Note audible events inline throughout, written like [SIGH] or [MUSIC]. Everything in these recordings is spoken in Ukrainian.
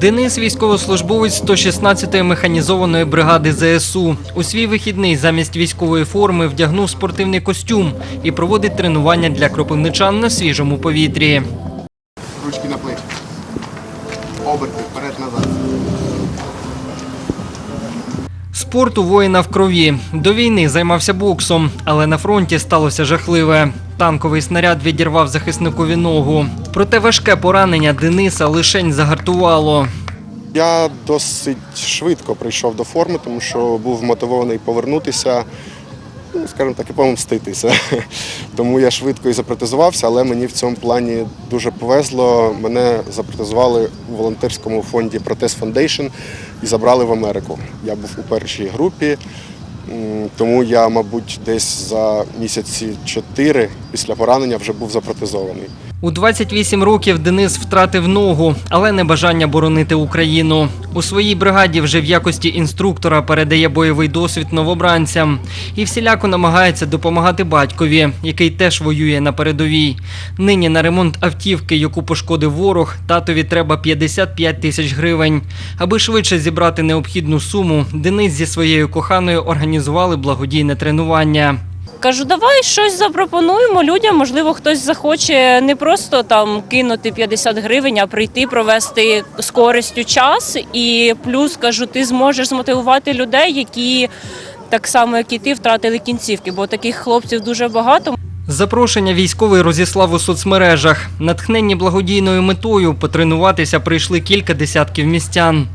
Денис військовослужбовець 116-ї механізованої бригади ЗСУ. У свій вихідний замість військової форми вдягнув спортивний костюм і проводить тренування для кропивничан на свіжому повітрі. Ручки на плечі. Оберти, вперед-назад. Спорт у воїна в крові. До війни займався боксом, але на фронті сталося жахливе. Танковий снаряд відірвав захисникові ногу. Проте важке поранення Дениса лишень загартувало. Я досить швидко прийшов до форми, тому що був мотивований повернутися, ну, скажімо так, і помститися. [LAUGHS] Тому я швидко і запротезувався, але мені в цьому плані дуже повезло. Мене запротезували у волонтерському фонді Протез Foundation і забрали в Америку. Я був у першій групі, тому я, мабуть, десь за місяці чотири після поранення вже був запротезований. У 28 років Денис втратив ногу, але не бажання боронити Україну. У своїй бригаді вже в якості інструктора передає бойовий досвід новобранцям і всіляко намагається допомагати батькові, який теж воює на передовій. Нині на ремонт автівки, яку пошкодив ворог, татові треба 55 тисяч гривень. Аби швидше зібрати необхідну суму, Денис зі своєю коханою організували благодійне тренування. Кажу, давай щось запропонуємо людям. Можливо, хтось захоче не просто там кинути 50 гривень, а прийти провести з користю час. І плюс кажу, ти зможеш змотивувати людей, які так само, як і ти, втратили кінцівки, бо таких хлопців дуже багато. Запрошення військовий розіслав у соцмережах. Натхненні благодійною метою потренуватися прийшли кілька десятків містян.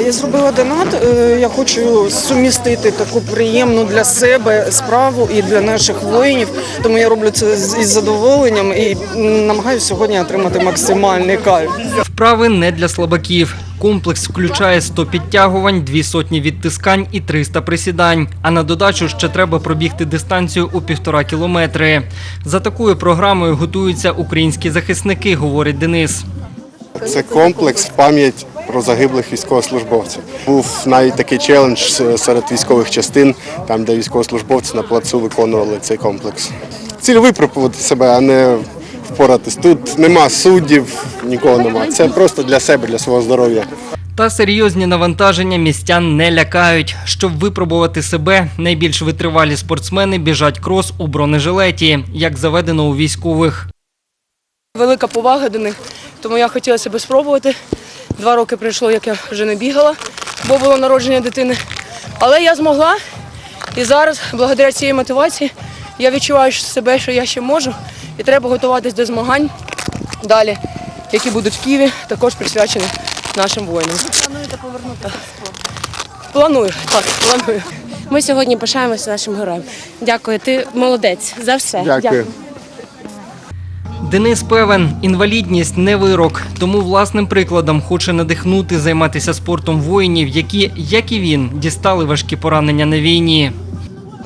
Я зробила донат. е, Я хочу сумістити таку приємну для себе справу і для наших воїнів. Тому я роблю це із задоволенням і намагаюся сьогодні отримати максимальний кайф. Вправи не для слабаків. Комплекс включає 100 підтягувань, дві сотні відтискань і 300 присідань. А на додачу ще треба пробігти дистанцію у півтора кілометри. За такою програмою готуються українські захисники, говорить Денис. Це комплекс в пам'ять про загиблих військовослужбовців. Був навіть такий челендж серед військових частин, там де військовослужбовці на плацу виконували цей комплекс. Ціль випробувати себе, а не впоратись. Тут нема суддів, нікого нема. Це просто для себе, для свого здоров'я. Та серйозні навантаження містян не лякають. Щоб випробувати себе, найбільш витривалі спортсмени біжать крос у бронежилеті, як заведено у військових. Велика повага до них, тому я хотіла себе спробувати. Два роки пройшло, як я вже не бігала, бо було народження дитини. Але я змогла. І зараз, благодаря цієї мотивації, я відчуваю себе, що я ще можу. І треба готуватись до змагань далі, які будуть в Києві, також присвячені нашим воїнам. Плануєте повернути? Планую, так, планую. Ми сьогодні пишаємося нашим героям. Дякую, ти молодець за все. Дякую. Денис певен, інвалідність не вирок, тому власним прикладом хоче надихнути займатися спортом воїнів, які, як і він, дістали важкі поранення на війні.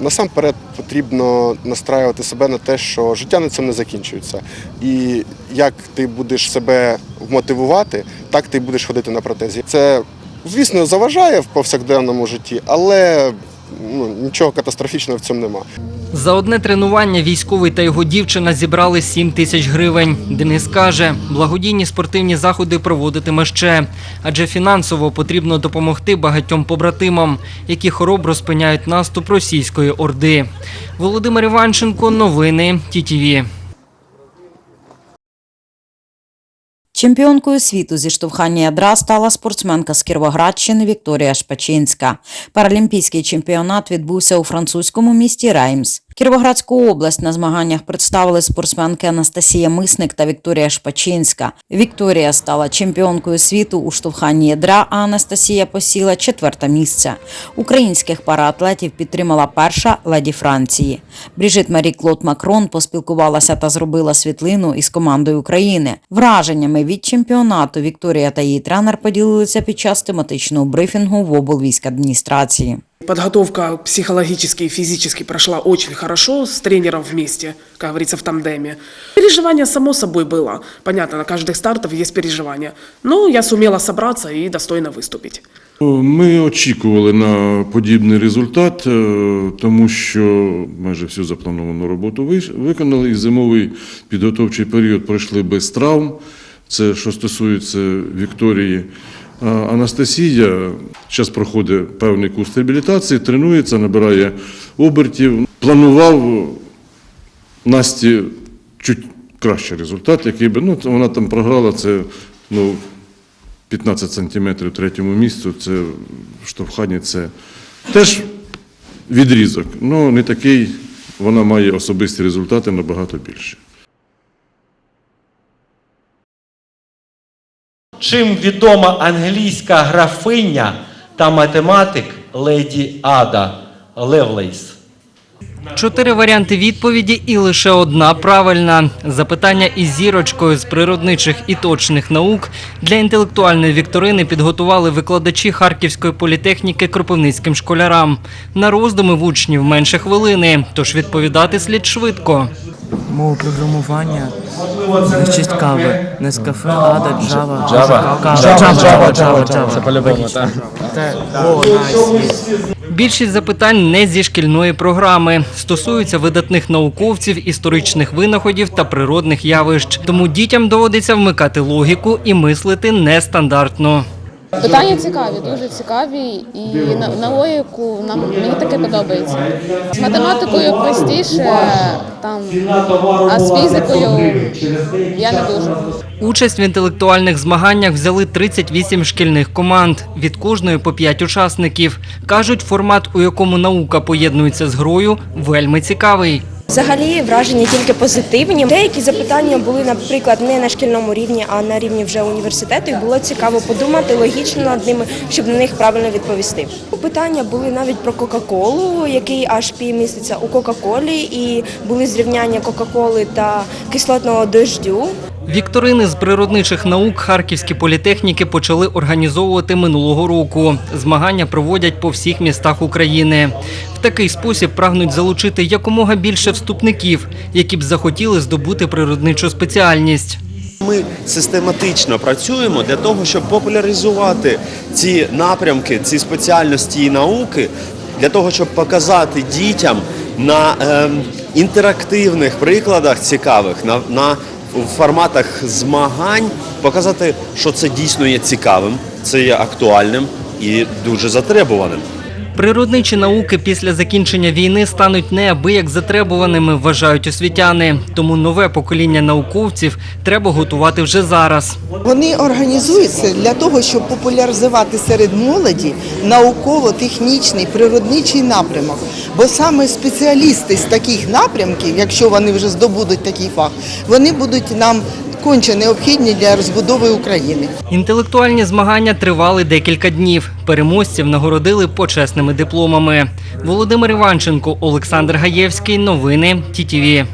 Насамперед потрібно настраювати себе на те, що життя на цьому не закінчується. І як ти будеш себе мотивувати, так ти будеш ходити на протезі. Це, звісно, заважає в повсякденному житті, але ну, нічого катастрофічного в цьому нема. За одне тренування військовий та його дівчина зібрали 7 тисяч гривень. Денис каже, благодійні спортивні заходи проводитиме ще, адже фінансово потрібно допомогти багатьом побратимам, які хоробро спиняють наступ російської орди. Володимир Іванченко, новини ТІТІВІ. Чемпіонкою світу зі штовхання ядра стала спортсменка з Кіровоградщини Вікторія Шпачинська. Паралімпійський чемпіонат відбувся у французькому місті Реймс. Кіровоградську область на змаганнях представили спортсменки Анастасія Мисник та Вікторія Шпачинська. Вікторія стала чемпіонкою світу у штовханні ядра, а Анастасія посіла четверте місце. Українських параатлетів підтримала перша леді Франції. Бріжит Марі Клод Макрон поспілкувалася та зробила світлину із командою України. Враженнями від чемпіонату Вікторія та її тренер поділилися під час тематичного брифінгу в облвійськадміністрації. Подготовка психологически и физически прошла очень хорошо с тренером вместе, как говорится, в тандеме. Переживание само собой было. Понятно, на каждых стартах есть переживания. Но я сумела собраться и достойно выступить. Ми очікували на подібний результат, е, тому що майже всю заплановану роботу виш- виконали, і зимовий підготовчий період пройшли без травм. Це що стосується Вікторії. Анастасія зараз проходить певний курс реабілітації, тренується, набирає обертів. Планував Насті чуть кращий результат, який би ну вона там програла це ну 15 сантиметрів третьому місцю. Це в штовханні це теж відрізок. Ну не такий. Вона має особисті результати набагато більше. Чим відома англійська графиня та математик леді Ада Левлейс? Чотири варіанти відповіді і лише одна правильна. Запитання із зірочкою з природничих і точних наук для інтелектуальної вікторини підготували викладачі Харківської політехніки кропивницьким школярам. На роздуми в учнів менше хвилини, тож відповідати слід швидко. Мова програмування в честь кави. Не з кафе, ада, джава. Джава. Джава, джава, джава, джава. Це по-любому, так. О, найс. Більшість запитань не зі шкільної програми стосуються видатних науковців, історичних винаходів та природних явищ. Тому дітям доводиться вмикати логіку і мислити нестандартно. Питання цікаві, дуже цікаві, і на, на логіку нам мені таке подобається. З математикою простіше, там, а з фізикою я не дуже. Участь в інтелектуальних змаганнях взяли 38 шкільних команд, від кожної по 5 учасників. Кажуть, формат, у якому наука поєднується з грою, вельми цікавий. Взагалі враження тільки позитивні. Деякі запитання були, наприклад, не на шкільному рівні, а на рівні вже університету. І було цікаво подумати логічно над ними, щоб на них правильно відповісти. Питання були навіть про Кока-Колу, який HP міститься у Кока-Колі, і були зрівняння Кока-Коли та кислотного дождю. Вікторини з природничих наук харківські політехніки почали організовувати минулого року. Змагання проводять по всіх містах України. В такий спосіб прагнуть залучити якомога більше вступників, які б захотіли здобути природничу спеціальність. Ми систематично працюємо для того, щоб популяризувати ці напрямки, ці спеціальності і науки, для того, щоб показати дітям на ем, інтерактивних прикладах цікавих, на, на в форматах змагань, показати, що це дійсно є цікавим, це є актуальним і дуже затребуваним. Природничі науки після закінчення війни стануть неабияк затребуваними, вважають освітяни. Тому нове покоління науковців треба готувати вже зараз. Вони організуються для того, щоб популяризувати серед молоді науково-технічний природничий напрямок. Бо саме спеціалісти з таких напрямків, якщо вони вже здобудуть такий фах, вони будуть нам конче необхідні для розбудови України. Інтелектуальні змагання тривали декілька днів. Переможців нагородили почесними дипломами. Володимир Іванченко, Олександр Гаєвський. Новини ТІТІВІ.